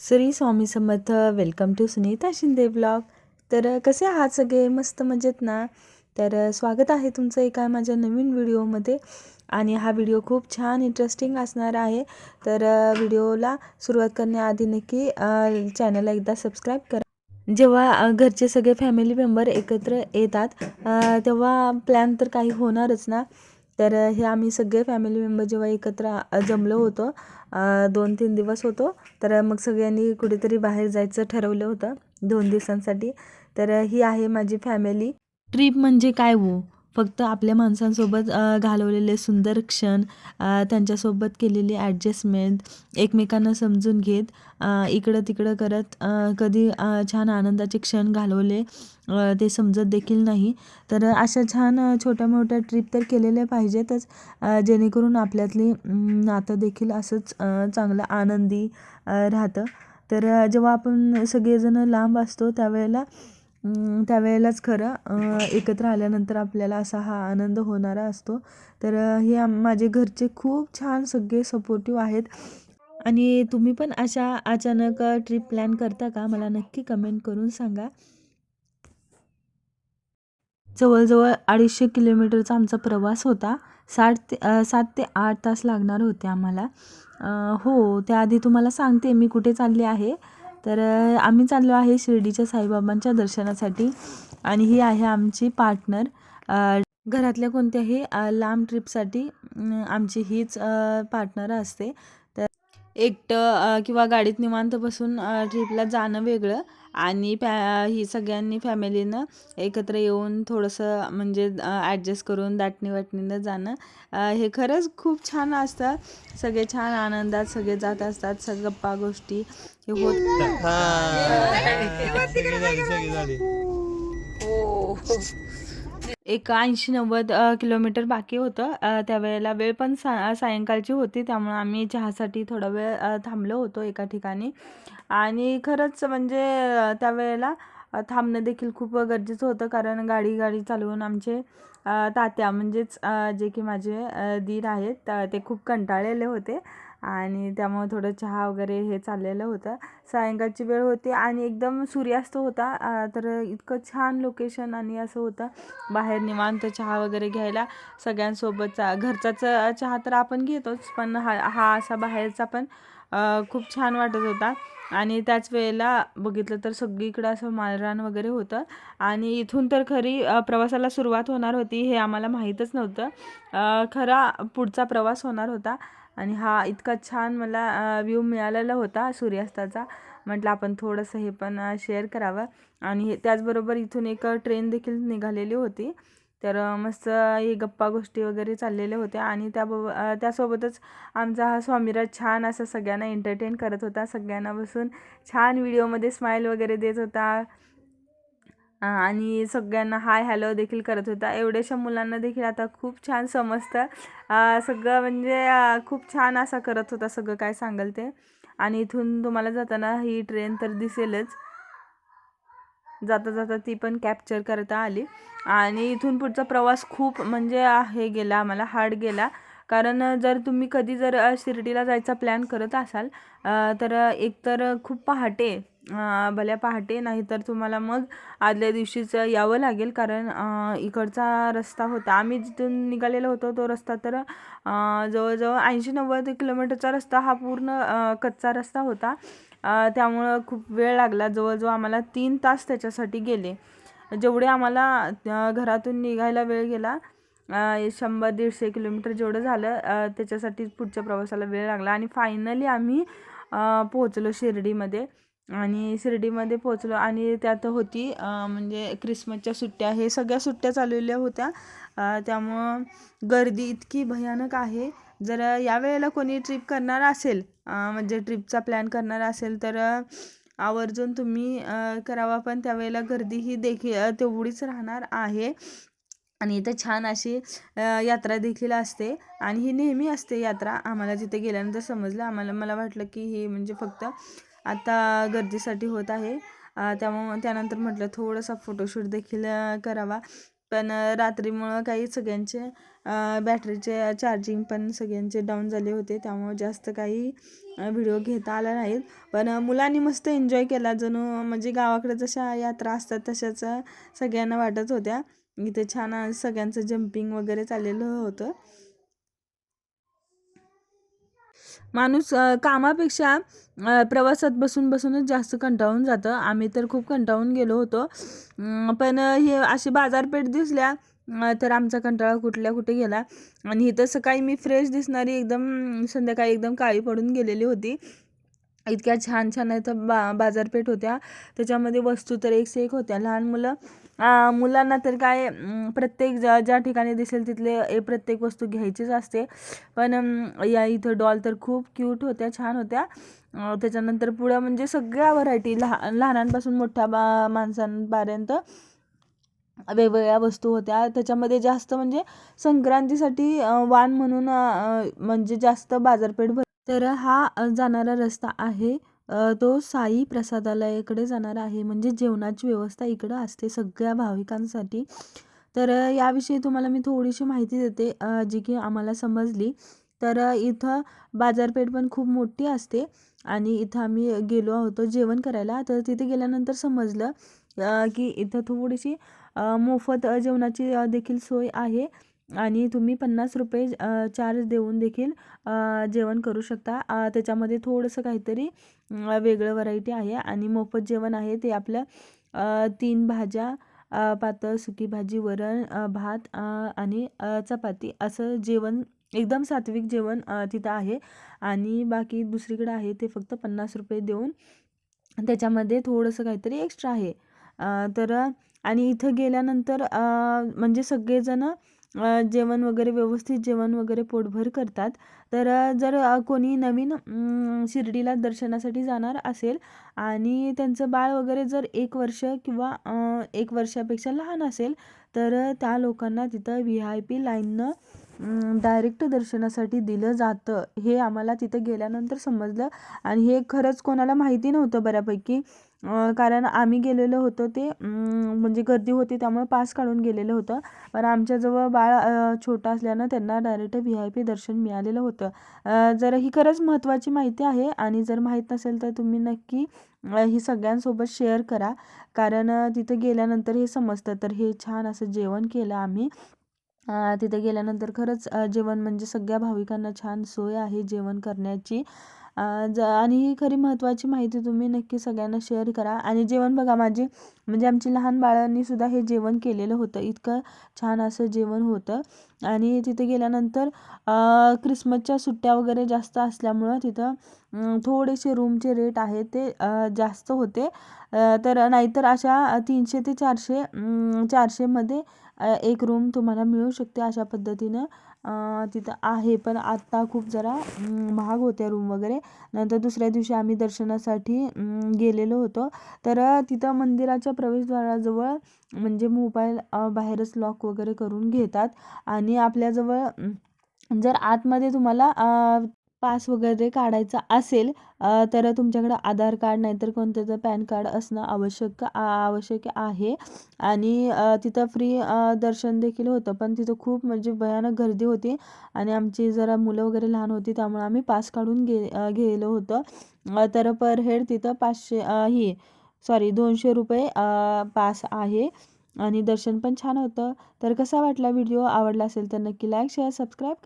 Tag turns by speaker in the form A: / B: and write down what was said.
A: Shri Swami Samarth welcome to Sunita Shinde blog तर कसे आहात सगळे? मस्त मजेत ना? तर स्वागत आहे तुमचं एका माझ्या नवीन व्हिडिओमध्ये. आणि हा व्हिडिओ खूप छान इंटरेस्टिंग असणार आहे. तर व्हिडिओला सुरुवात करण्याआधी नक्की चॅनलला एकदा सबस्क्राईब करा. जेव्हा घरचे सगळे फॅमिली मेंबर एकत्र येतात तेव्हा प्लॅन तर काही होणारच ना? तर हे आम्ही सगळे फॅमिली मेंबर जेव्हा एकत्र जमलो होतो दोन तीन दिवस होतो. तर मग सगळ्यांनी कुठेतरी बाहेर जायचं ठरवलं होतं दोन दिवसांसाठी. तर ही आहे माझी फॅमिली ट्रिप म्हणजे काय हो? फक्त आपल्या माणसांसोबत घालवलेले सुंदर क्षण त्यांच्यासोबत केलेली ॲडजस्टमेंट एकमेकांना समजून घेत इकडं तिकडं करत कधी छान आनंदाचे क्षण घालवले ते समजत देखील नाही. तर अशा छान छोट्या मोठ्या ट्रिप तर केलेल्या पाहिजेतच जेणेकरून आपल्यातली नातं देखील असंच चांगलं आनंदी राहतं. तर जेव्हा आपण सगळेजण लांब असतो त्यावेळेला त्यावेळेलाच खरं एकत्र आल्यानंतर आपल्याला असा हा आनंद होणारा असतो. तर हे आम- माझे घरचे खूप छान सगळे सपोर्टिव्ह आहेत. आणि तुम्ही पण अशा अचानक ट्रिप प्लॅन करता का? मला नक्की कमेंट करून सांगा. जवळजवळ अडीचशे किलोमीटरचा आमचा प्रवास होता. साठ ते सात ते आठ तास लागणार होते आम्हाला. हो त्याआधी तुम्हाला सांगते मी कुठे चालले आहे. तर आम्ही चाललो आहे शिर्डीच्या साईबाबांच्या दर्शनासाठी आणि ही आहे आमची पार्टनर. घरातल्या कोणत्याही लांब ट्रिपसाठी आमची हीच पार्टनर असते. एकटं किंवा गाडीत निवांत बसून ट्रिपला जाणं वेगळं. आणि फॅ ही सगळ्यांनी फॅमिलीनं एकत्र येऊन थोडंसं म्हणजे ॲडजस्ट करून दाटणी वाटणीनं जाणं हे खरंच खूप छान असतं. सगळे छान आनंदात सगळे जात असतात सगळं गप्पा गोष्टी हे होत एक ऐंशी नव्वद किलोमीटर बाकी होतं. त्यावेळेला वेळ पण सा सायंकाळची होती. त्यामुळे आम्ही चहासाठी थोडा वेळ थांबलो होतो एका ठिकाणी. आणि खरंच म्हणजे त्यावेळेला थांबणं देखील खूप गरजेचं होतं. कारण गाडी गाडी चालवून आमचे तात्या म्हणजेच जे की माझे दीर आहेत ते खूप कंटाळलेले होते. आणि त्यामुळे थोडं चहा वगैरे हे चाललेलं होतं. सायंकाळची वेळ होती आणि एकदम सूर्यास्त होता. तर इतकं छान लोकेशन आणि असं होतं. बाहेर निवांत चहा वगैरे घ्यायला सगळ्यांसोबतचा घरचाच चहा तर आपण घेतोच पण हा हा असा बाहेरचा पण खूप छान वाटत होता. आणि त्याच वेळेला बघितलं तर सगळीकडं असं मालरान वगैरे होतं. आणि इथून तर खरी प्रवासाला सुरुवात होणार होती हे आम्हाला माहीतच नव्हतं. खरा पुढचा प्रवास होणार होता. आणि हा इतका छान मला व्ह्यू मिळालेला होता सूर्यास्ताचा. म्हटलं आपण थोडंसं हे पण शेअर करावं. आणि हे त्याचबरोबर इथून एक ट्रेन देखील निघालेली होती. तर मस्त हे गप्पा गोष्टी वगैरे चाललेल्या होत्या. आणि त्या त्यासोबतच आमचा हा स्वामीराज छान असं सगळ्यांना एंटरटेन करत होता. सगळ्यांना बसून छान व्हिडिओमध्ये स्माईल वगैरे देत होता. आणि सगळ्यांना हाय हॅलो देखील करत होता. एवढ्याशा मुलांना देखील आता खूप छान समजतं. सगळं म्हणजे खूप छान असा करत होता सगळं काय सांगाल ते. आणि इथून तुम्हाला जाताना ही ट्रेन तर दिसेलच. जाता जाता ती पण कॅप्चर करता आली. आणि इथून पुढचा प्रवास खूप म्हणजे हे गेला आम्हाला हार्ड गेला. कारण जर तुम्ही कधी जर शिर्डीला जायचा प्लॅन करत असाल तर एकतर खूप पहाटे भल्या पहाटे नाहीतर तुम्हाला मग आदल्या दिवशीच यावं लागेल कारण इकडचा रस्ता होता. आम्ही जिथून निघालेलो होतो तो रस्ता तर जवळजवळ ऐंशी नव्वद किलोमीटरचा रस्ता हा पूर्ण कच्चा रस्ता होता. त्यामुळं खूप वेळ लागला. जवळजवळ आम्हाला तीन तास त्याच्यासाठी गेले. जेवढे आम्हाला घरातून निघायला वेळ गेला शंभर दीडशे किलोमीटर जेवढं झालं त्याच्यासाठी पुढच्या प्रवासाला वेळ लागला. आणि फायनली आम्ही पोहोचलो शिर्डीमध्ये. आणि शिर्डीमध्ये पोहोचलो आणि त्यात होती म्हणजे क्रिसमसच्या सुट्ट्या. हे सगळ्या सुट्ट्या चाललेल्या होत्या. त्यामुळं गर्दी इतकी भयानक आहे. जर या वेळेला कोणी ट्रिप करणार असेल म्हणजे ट्रिपचा प्लॅन करणार असेल तर आवर्जून तुम्ही करावा. पण त्यावेळेला गर्दी ही देखील तेवढीच राहणार आहे. आणि इथं छान अशी यात्रा देखील असते. आणि ही नेहमी असते यात्रा. आम्हाला तिथे गेल्यानंतर समजलं. आम्हाला मला वाटलं की ही म्हणजे फक्त आता गर्दीसाठी होत आहे. त्यामुळं त्यानंतर म्हटलं थोडंसं फोटोशूट देखील करावा. पण रात्रीमुळं काही सगळ्यांचे बॅटरीचे चार्जिंग पण सगळ्यांचे डाऊन झाले होते. त्यामुळं जास्त काही व्हिडिओ घेता आला नाहीत पण मुलांनी मस्त एन्जॉय केला. जणू म्हणजे गावाकडे जशा यात्रा असतात तशाच सगळ्यांना वाटत होत्या. इथे छान सगळ्यांचं जम्पिंग वगैरे चाललेलं होतं. माणूस कामापेक्षा प्रवासात बसून बसूनच जास्त कंटाळून जातं. आम्ही तर खूप कंटाळून गेलो होतो. पण हे अशी बाजारपेठ दिसल्या तर आमचा कंटाळा कुठल्या कुठे गेला. आणि इथं सकाळी मी फ्रेश दिसणारी एकदम संध्याकाळी एकदम काळी पडून गेलेली होती. इतक्या छान छान इथं बा बाजारपेठ होत्या. त्याच्यामध्ये वस्तू तर एक से एक होत्या. लहान मुलं मुलांना तर काय प्रत्येक ज्या ज्या ठिकाणी दिसेल तिथले ए प्रत्येक वस्तू घ्यायचीच असते. पण या इथं डॉल तर खूप क्यूट होत्या छान होत्या. त्याच्यानंतर पुढं म्हणजे सगळ्या व्हरायटी लहान लहानांपासून मोठ्या बा माणसांपर्यंत वेगवेगळ्या वस्तू होत्या. त्याच्यामध्ये जास्त म्हणजे संक्रांतीसाठी वाण म्हणून म्हणजे जास्त बाजारपेठ भर तर हा जाणारा रस्ता आहे अ, तो साई प्रसादालयाकडे जाणारा आहे. म्हणजे जेवणाची व्यवस्था इकडं असते सगळ्या भाविकांसाठी. तर अ, याविषयी तुम्हाला मी थोडीशी माहिती देते अ, जी की आम्हाला समजली. तर अ, इथं बाजारपेठ पण खूप मोठी असते आणि इथं आम्ही गेलो होतो जेवण करायला. तर तिथे गेल्यानंतर समजलं अ, की इथं थोडीशी अ, मोफत अ, जेवणाची अ, देखील सोय आहे. आणि तुम्ही पन्नास रुपये चार्ज देऊन देखील जेवण करू शकता. त्याच्यामध्ये थोडंसं काहीतरी वेगळं व्हरायटी आहे आणि मोफत जेवण आहे ते आपलं तीन भाज्या पातळ सुकी भाजी वरण भात आणि चपाती असं जेवण एकदम सात्विक जेवण तिथं आहे. आणि बाकी दुसरीकडे आहे ते फक्त पन्नास रुपये देऊन त्याच्यामध्ये थोडंसं काहीतरी एक्स्ट्रा आहे. तर आणि इथं गेल्यानंतर म्हणजे सगळेजणं जेवण वगैरे व्यवस्थित जेवण वगैरे पोटभर करतात. तर जर कोणी नवीन शिर्डीला दर्शनासाठी जाणार असेल आणि त्यांचं बाळ वगैरे जर एक वर्ष किंवा एक वर्षापेक्षा लहान असेल तर त्या लोकांना तिथं व्ही आय पी लाईननं डायरेक्ट दर्शनासाठी दिलं जातं. हे आम्हाला तिथं गेल्यानंतर समजलं. आणि हे खरंच कोणाला माहिती नव्हतं बऱ्यापैकी. कारण आम्ही गेलेलो होतो ते म्हणजे गर्दी होती त्यामुळे पास काढून गेलेलं होतं. पण आमच्याजवळ बाळ छोटा छोटं असल्यानं त्यांना डायरेक्ट व्ही आय पी दर्शन मिळालेलं होतं. जर ही खरंच महत्त्वाची माहिती आहे आणि जर माहीत नसेल तर तुम्ही नक्की ही सगळ्यांसोबत शेअर करा. कारण तिथं गेल्यानंतर हे समजतं. तर हे छान असं जेवण केलं आम्ही. तिथे गेल्यानंतर खरंच जेवण म्हणजे सगळ्या भाविकांना छान सोय आहे जेवण करण्याची. ज आणि ही खरी महत्त्वाची माहिती तुम्ही नक्की सगळ्यांना शेअर करा. आणि जेवण बघा माझी म्हणजे आमची लहान बाळांनी सुद्धा हे जेवण केलेलं होतं. इतकं छान असं जेवण होतं. आणि तिथे गेल्यानंतर क्रिसमसच्या सुट्ट्या वगैरे जास्त असल्यामुळं तिथं थोडेसे रूमचे रेट आहेत ते जास्त होते. तर नाहीतर अशा तीनशे ते चारशे चारशेमध्ये एक रूम तुम्हाला मिळू शकते अशा पद्धतीनं. तिथं आहे. पण आत्ता खूप जरा महाग होत्या रूम वगैरे. नंतर दुसऱ्या दिवशी आम्ही दर्शनासाठी गेलेलो होतो. तर तिथं मंदिराच्या प्रवेशद्वाराजवळ म्हणजे मोबाईल बाहेरच लॉक वगैरे करून घेतात. आणि आपल्याजवळ जर आतमध्ये तुम्हाला पास वगैरे काढायचा असेल तर तुमच्याकडं आधार कार्ड नाहीतर कोणतं तर पॅन कार्ड असणं आवश्यक आ- आवश्यक आहे. आणि तिथं फ्री दर्शन देखील होतं पण तिथं खूप म्हणजे भयानक गर्दी होती. आणि आमची जरा मुलं वगैरे लहान होती त्यामुळे आम्ही पास काढून गे गेलो होतं. तर पर हेड तिथं पाचशे ही सॉरी दोनशे रुपये पास आहे. आणि दर्शन पण छान होतं. तर कसा वाटला व्हिडिओ आवडला असेल तर नक्की लाईक शेअर सबस्क्राईब